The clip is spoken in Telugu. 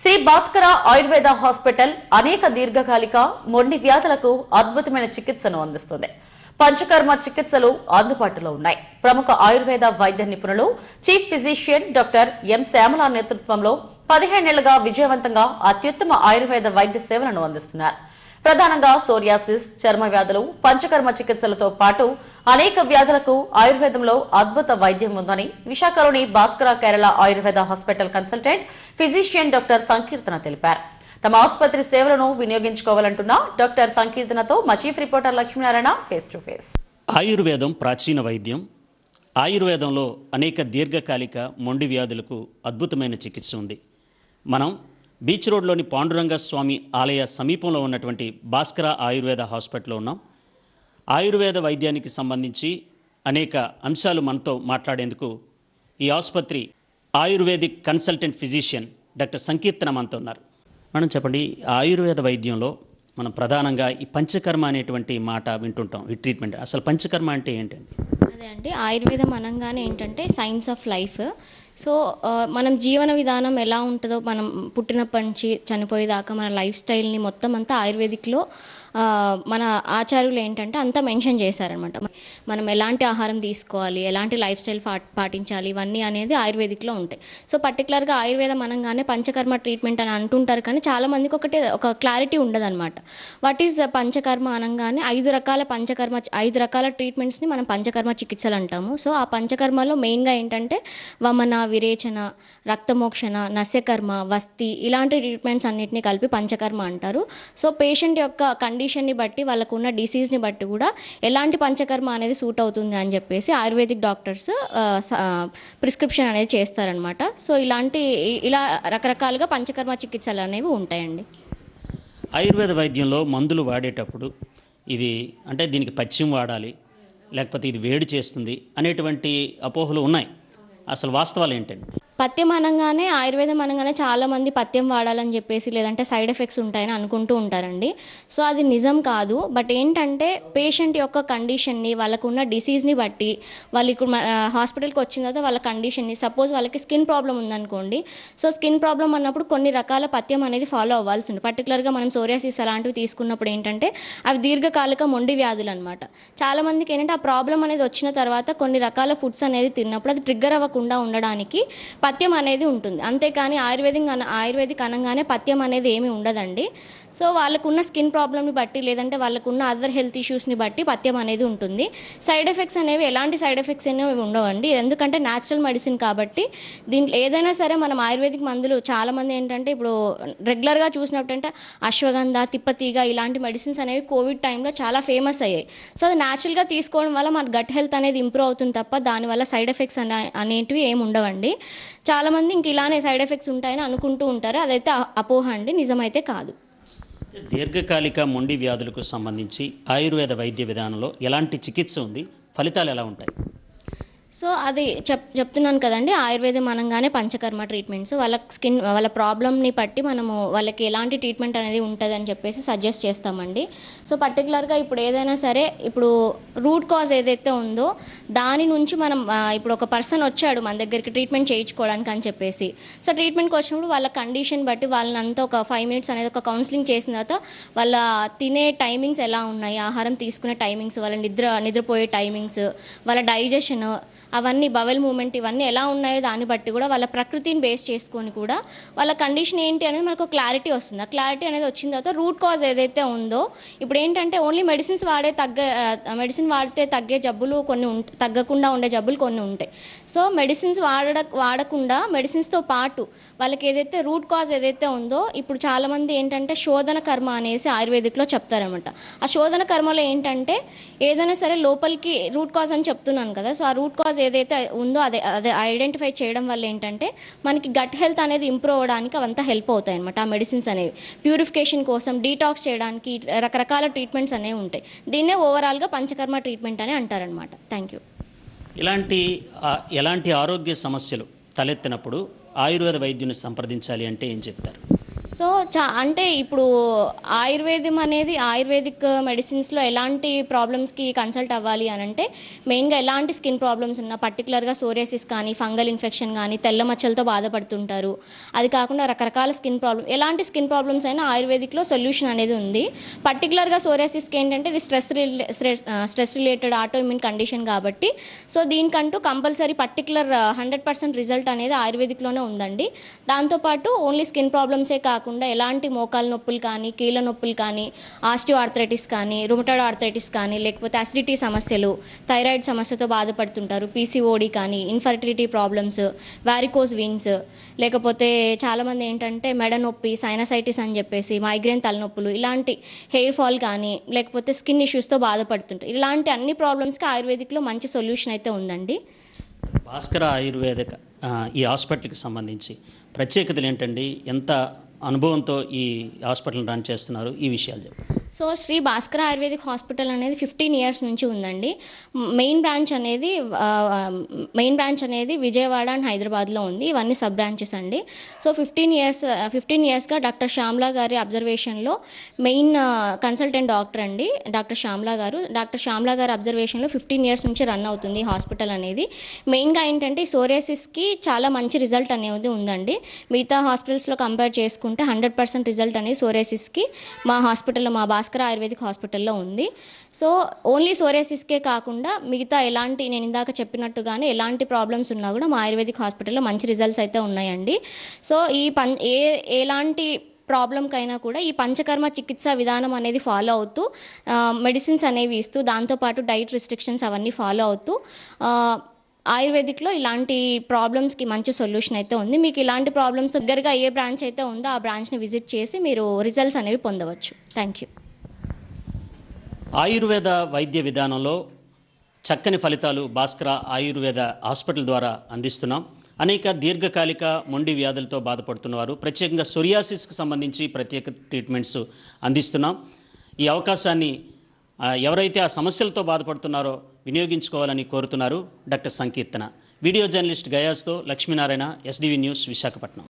శ్రీ భాస్కర ఆయుర్వేద హాస్పిటల్ అనేక దీర్ఘకాలిక మొండి వ్యాధులకు అద్భుతమైన చికిత్సను అందిస్తుంది. పంచకర్మ చికిత్సలు అందుబాటులో ఉన్నాయి. ప్రముఖ ఆయుర్వేద వైద్య నిపుణులు chief physician doctor M. Shyamala నేతృత్వంలో పదిహేనేళ్ళుగా విజయవంతంగా అత్యుత్తమ ఆయుర్వేద వైద్య సేవలను అందిస్తున్నారు. ప్రధానంగా సోరియాసిస్ చర్మ వ్యాధులు పంచకర్మ చికిత్సలతో పాటు అనేక వ్యాధులకు ఆయుర్వేదంలో అద్భుత వైద్యం ఉందని విశాఖలోని Bhaskara Kerala Ayurveda hospital consultant physician doctor Sankeerthana తెలిపారు. తమ ఆసుపత్రి సేవలను వినియోగించుకోవాలంటున్న డాక్టర్ సంకీర్తనతో మా chief reporter Lakshminarayana face to face ఆయుర్వేదం ప్రాచీన వైద్యం. ఆయుర్వేదంలో అనేక దీర్ఘకాలిక మొండి వ్యాధులకు అద్భుతమైన చికిత్స ఉంది. మనం బీచ్ రోడ్లోని పాండురంగ స్వామి ఆలయ సమీపంలో ఉన్నటువంటి భాస్కర ఆయుర్వేద హాస్పిటల్లో ఉన్నాం. ఆయుర్వేద వైద్యానికి సంబంధించి అనేక అంశాలు మనతో మాట్లాడేందుకు ఈ ఆసుపత్రి ఆయుర్వేదిక్ కన్సల్టెంట్ ఫిజిషియన్ డాక్టర్ సంకీర్తన మనతో ఉన్నారు. మనం చెప్పండి ఆయుర్వేద వైద్యంలో మనం ప్రధానంగా ఈ పంచకర్మ అనేటువంటి మాట వింటుంటాం ఈ ట్రీట్మెంట్. అసలు పంచకర్మ అంటే ఏంటండి? అదే అండి ఆయుర్వేదం అనగానే ఏంటంటే సైన్స్ ఆఫ్ లైఫ్. సో మనం జీవన విధానం ఎలా ఉంటుందో మనం పుట్టినప్పటి నుంచి చనిపోయేదాకా మన లైఫ్ స్టైల్ని మొత్తం అంతా ఆయుర్వేదిక్లో మన ఆచార్యులు ఏంటంటే అంతా మెన్షన్ చేశారనమాట మనం ఎలాంటి ఆహారం తీసుకోవాలి ఎలాంటి లైఫ్ స్టైల్ పా పాటించాలి ఇవన్నీ అనేది ఆయుర్వేదిక్లో ఉంటాయి. సో పర్టికులర్గా ఆయుర్వేదం అనగానే పంచకర్మ ట్రీట్మెంట్ అని అంటుంటారు కానీ చాలామందికి ఒకటే ఒకటి ఒక క్లారిటీ ఉండదన్నమాట. వాట్ ఈజ్ పంచకర్మ అనగానే ఐదు రకాల పంచకర్మ ఐదు రకాల ట్రీట్మెంట్స్ని మనం పంచకర్మ చికిత్సలు అంటాము. సో ఆ పంచకర్మలో మెయిన్గా ఏంటంటే వమన విరేచన రక్తమోక్షణ నస్యకర్మ వస్తి ఇలాంటి ట్రీట్మెంట్స్ అన్నిటిని కలిపి పంచకర్మ అంటారు. సో పేషెంట్ యొక్క కండిషన్ని బట్టి వాళ్ళకు ఉన్న డిసీజ్ని బట్టి కూడా ఎలాంటి పంచకర్మ అనేది సూట్ అవుతుంది అని చెప్పేసి ఆయుర్వేదిక్ డాక్టర్స్ ప్రిస్క్రిప్షన్ అనేది చేస్తారనమాట సో ఇలాంటి ఇలా రకరకాలుగా పంచకర్మ చికిత్సలు అనేవి ఉంటాయండి. ఆయుర్వేద వైద్యంలో మందులు వాడేటప్పుడు ఇది అంటే దీనికి పచ్చిం వాడాలి లేకపోతే ఇది వేడి చేస్తుంది అనేటువంటి అపోహలు ఉన్నాయి. అసలు వాస్తవాలు ఏంటండి? పత్యం అనగానే ఆయుర్వేదం అనగానే చాలామంది పథ్యం వాడాలని చెప్పేసి లేదంటే సైడ్ ఎఫెక్ట్స్ ఉంటాయని అనుకుంటూ ఉంటారండి. సో అది నిజం కాదు. బట్ ఏంటంటే పేషెంట్ యొక్క కండిషన్ని వాళ్ళకున్న డిసీజ్ని బట్టి వాళ్ళు ఇప్పుడు హాస్పిటల్కి వచ్చిన తర్వాత వాళ్ళ కండిషన్ని సపోజ్ వాళ్ళకి స్కిన్ ప్రాబ్లం ఉందనుకోండి. సో స్కిన్ ప్రాబ్లం అన్నప్పుడు కొన్ని రకాల పథ్యం అనేది ఫాలో అవ్వాల్సి ఉంది పర్టికులర్గా మనం సోరియాసిస్ అలాంటివి తీసుకున్నప్పుడు ఏంటంటే అవి దీర్ఘకాలిక మొండి వ్యాధులు అనమాట చాలామందికి ఏంటంటే ఆ ప్రాబ్లం అనేది వచ్చిన తర్వాత కొన్ని రకాల ఫుడ్స్ అనేది తిన్నప్పుడు అది ట్రిగ్గర్ అవ్వకుండా ఉండడానికి పథ్యం అనేది ఉంటుంది. అంతేకాని ఆయుర్వేదిక్ అన ఆయుర్వేదిక్ అనగానే పథ్యం అనేది ఏమి ఉండదండి. సో వాళ్ళకున్న స్కిన్ ప్రాబ్లమ్ని బట్టి లేదంటే వాళ్ళకున్న అదర్ హెల్త్ ఇష్యూస్ని బట్టి పథ్యం అనేది ఉంటుంది. సైడ్ ఎఫెక్ట్స్ అనేవి ఎలాంటి సైడ్ ఎఫెక్ట్స్ అనేవి ఉండవండి. ఎందుకంటే న్యాచురల్ మెడిసిన్ కాబట్టి దీంట్లో ఏదైనా సరే మనం ఆయుర్వేదిక్ మందులు చాలామంది ఏంటంటే ఇప్పుడు రెగ్యులర్గా చూసినప్పుడు అంటే అశ్వగంధ తిప్పతీగ ఇలాంటి మెడిసిన్స్ అనేవి కోవిడ్ టైంలో చాలా ఫేమస్ అయ్యాయి. సో అది న్యాచురల్గా తీసుకోవడం వల్ల మన గట్ హెల్త్ అనేది ఇంప్రూవ్ అవుతుంది తప్ప దానివల్ల సైడ్ ఎఫెక్ట్స్ అనే అనేటివి ఏమి ఉండవండి. చాలామంది ఇంక ఇలానే సైడ్ ఎఫెక్ట్స్ ఉంటాయని అనుకుంటూ ఉంటారు. అదైతే అపోహ అండి. నిజమైతే కాదు. దీర్ఘకాలిక మొండి వ్యాధులకు సంబంధించి ఆయుర్వేద వైద్య విధానంలో ఎలాంటి చికిత్స ఉంది? ఫలితాలు ఎలా ఉంటాయి? సో అది చెప్ చెప్తున్నాను కదండి ఆయుర్వేదం అనగానే పంచకర్మ ట్రీట్మెంట్స్ వాళ్ళ స్కిన్ వాళ్ళ ప్రాబ్లమ్ని బట్టి మనము వాళ్ళకి ఎలాంటి ట్రీట్మెంట్ అనేది ఉంటుందని చెప్పేసి సజెస్ట్ చేస్తామండి. సో పర్టికులర్గా ఇప్పుడు ఏదైనా సరే ఇప్పుడు రూట్ కాజ్ ఏదైతే ఉందో దాని నుంచి మనం ఇప్పుడు ఒక పర్సన్ వచ్చాడు మన దగ్గరికి ట్రీట్మెంట్ చేయించుకోవడానికి అని చెప్పేసి. సో ట్రీట్మెంట్కి వచ్చినప్పుడు వాళ్ళ కండిషన్ బట్టి వాళ్ళని అంతా ఒక ఫైవ్ మినిట్స్ అనేది ఒక కౌన్సిలింగ్ చేసిన తర్వాత వాళ్ళ తినే టైమింగ్స్ ఎలా ఉన్నాయి ఆహారం తీసుకునే టైమింగ్స్ వాళ్ళ నిద్ర నిద్రపోయే టైమింగ్స్ వాళ్ళ డైజెషన్ అవన్నీ బవెల్ మూమెంట్ ఇవన్నీ ఎలా ఉన్నాయో దాన్ని బట్టి కూడా వాళ్ళ ప్రకృతిని బేస్ చేసుకొని కూడా వాళ్ళ కండిషన్ ఏంటి అనేది మనకు క్లారిటీ వస్తుంది. ఆ క్లారిటీ అనేది వచ్చిన తర్వాత రూట్ కాజ్ ఏదైతే ఉందో ఇప్పుడు ఏంటంటే ఓన్లీ మెడిసిన్స్ వాడే తగ్గ మెడిసిన్ వాడితే తగ్గే జబ్బులు కొన్ని ఉం తగ్గకుండా ఉండే జబ్బులు కొన్ని ఉంటాయి. సో మెడిసిన్స్ వాడ వాడకుండా మెడిసిన్స్తో పాటు వాళ్ళకి ఏదైతే రూట్ కాజ్ ఏదైతే ఉందో ఇప్పుడు చాలామంది ఏంటంటే శోధన కర్మ అనేసి ఆయుర్వేదిక్లో చెప్తారనమాట ఆ శోధన కర్మలో ఏంటంటే ఏదైనా సరే లోపలికి రూట్ కాజ్ అని చెప్తున్నాను కదా సో ఆ రూట్ కాజ్ ఏదైతే ఉందో అదే అదే ఐడెంటిఫై చేయడం వల్ల ఏంటంటే మనకి గట్ హెల్త్ అనేది ఇంప్రూవ్ అవ్వడానికి అవంతా హెల్ప్ అవుతాయి అనమాట ఆ మెడిసిన్స్ అనేవి. ప్యూరిఫికేషన్ కోసం డీటాక్స్ చేయడానికి రకరకాల ట్రీట్మెంట్స్ అనేవి ఉంటాయి. దీన్నే ఓవరాల్గా పంచకర్మ ట్రీట్మెంట్ అని అంటారనమాట థ్యాంక్ యూ ఇలాంటి ఎలాంటి ఆరోగ్య సమస్యలు తలెత్తినప్పుడు ఆయుర్వేద వైద్యుని సంప్రదించాలి అంటే ఏం చెప్తారు? సో చా అంటే ఇప్పుడు ఆయుర్వేదం అనేది ఆయుర్వేదిక్ మెడిసిన్స్లో ఎలాంటి ప్రాబ్లమ్స్కి కన్సల్ట్ అవ్వాలి అని అంటే మెయిన్గా ఎలాంటి స్కిన్ ప్రాబ్లమ్స్ ఉన్నా పర్టికులర్గా సోరియాసిస్ కానీ ఫంగల్ ఇన్ఫెక్షన్ కానీ తెల్ల మచ్చలతో బాధపడుతుంటారు. అది కాకుండా రకరకాల స్కిన్ ప్రాబ్లమ్ ఎలాంటి స్కిన్ ప్రాబ్లమ్స్ అయినా ఆయుర్వేదిక్లో సొల్యూషన్ అనేది ఉంది. పర్టికులర్గా సోరియాసిస్కి ఏంటంటే ఇది stress rela stress related auto immune condition కాబట్టి so దీనికంటూ compulsory particular hundred percent result అనేది ఆయుర్వేదిక్లోనే ఉందండి. దాంతోపాటు ఓన్లీ స్కిన్ ప్రాబ్లమ్సే కాకుండా ఎలాంటి మోకాల నొప్పులు కానీ కీళ్ళ నొప్పులు కానీ ఆస్టియో ఆర్థరైటిస్ కానీ రుమటాడ్ ఆర్థరైటిస్ కానీ లేకపోతే అసిడిటీ సమస్యలు థైరాయిడ్ సమస్యతో బాధపడుతుంటారు పీసీఓడి కానీ ఇన్ఫర్టిలిటీ ప్రాబ్లమ్స్ వారికోస్ విన్స్ లేకపోతే చాలామంది ఏంటంటే మెడ నొప్పి సైనసైటిస్ అని చెప్పేసి మైగ్రేన్ తలనొప్పులు ఇలాంటి హెయిర్ ఫాల్ కానీ లేకపోతే స్కిన్ ఇష్యూస్తో బాధపడుతుంటారు. ఇలాంటి అన్ని ప్రాబ్లమ్స్కి ఆయుర్వేదిక్లో మంచి సొల్యూషన్ అయితే ఉందండి. భాస్కర ఆయుర్వేదిక ఈ హాస్పిటల్కి సంబంధించి ప్రత్యేకతలు ఏంటండి? ఎంత అనుభవంతో ఈ హాస్పిటల్ రన్ చేస్తున్నారు. ఈ విషయాలు చెప్పండి. So Shri Bhaskara ayurvedic hospital అనేది ఫిఫ్టీన్ ఇయర్స్ నుంచి ఉందండి. మెయిన్ బ్రాంచ్ అనేది మెయిన్ బ్రాంచ్ అనేది విజయవాడ అండ్ హైదరాబాద్లో ఉంది. ఇవన్నీ సబ్ బ్రాంచెస్ అండి. సో ఫిఫ్టీన్ ఇయర్స్ ఫిఫ్టీన్ ఇయర్స్గా డాక్టర్ శ్యామ్లా గారి అబ్జర్వేషన్లో మెయిన్ కన్సల్టెంట్ డాక్టర్ అండి డాక్టర్ శ్యామ్లా గారు. డాక్టర్ శ్యామ్లా గారి అబ్జర్వేషన్లో ఫిఫ్టీన్ ఇయర్స్ నుంచి రన్ అవుతుంది హాస్పిటల్ అనేది. మెయిన్గా ఏంటంటే సోరియాసిస్కి చాలా మంచి రిజల్ట్ అనేది ఉందండి. మిగతా హాస్పిటల్స్లో కంపేర్ చేసుకుంటే హండ్రెడ్ పర్సెంట్ రిజల్ట్ అనేది సోరియాసిస్కి మా హాస్పిటల్లో మా భాస్కర్ ఆయుర్వేదిక్ హాస్పిటల్లో ఉంది. సో ఓన్లీ సోరియాసిస్కే కాకుండా మిగతా ఎలాంటి నేను ఇందాక చెప్పినట్టుగానే ఎలాంటి ప్రాబ్లమ్స్ ఉన్నా కూడా మా ఆయుర్వేదిక్ హాస్పిటల్లో మంచి రిజల్ట్స్ అయితే ఉన్నాయండి. సో ఈ పన్ ఏ ఎలాంటి ప్రాబ్లంకైనా కూడా ఈ పంచకర్మ చికిత్స విధానం అనేది ఫాలో అవుతూ మెడిసిన్స్ అనేవి ఇస్తూ దాంతోపాటు డైట్ రిస్ట్రిక్షన్స్ అవన్నీ ఫాలో అవుతూ ఆయుర్వేదిక్లో ఇలాంటి ప్రాబ్లమ్స్కి మంచి సొల్యూషన్ అయితే ఉంది. మీకు ఇలాంటి ప్రాబ్లమ్స్ దగ్గరగా ఏ బ్రాంచ్ అయితే ఉందో ఆ బ్రాంచ్ని విజిట్ చేసి మీరు రిజల్ట్స్ అనేవి పొందవచ్చు. థ్యాంక్ యూ ఆయుర్వేద వైద్య విధానంలో చక్కని ఫలితాలు భాస్కర ఆయుర్వేద హాస్పిటల్ ద్వారా అందిస్తున్నాం. అనేక దీర్ఘకాలిక మొండి వ్యాధులతో బాధపడుతున్నవారు ప్రత్యేకంగా సొరియాసిస్కి సంబంధించి ప్రత్యేక ట్రీట్మెంట్స్ అందిస్తున్నాం. ఈ అవకాశాన్ని ఎవరైతే ఆ సమస్యలతో బాధపడుతున్నారో వినియోగించుకోవాలని కోరుతున్నారు డాక్టర్ సంకీర్తన. వీడియో జర్నలిస్ట్ గయాస్తో లక్ష్మీనారాయణ ఎస్డివి న్యూస్ విశాఖపట్నం.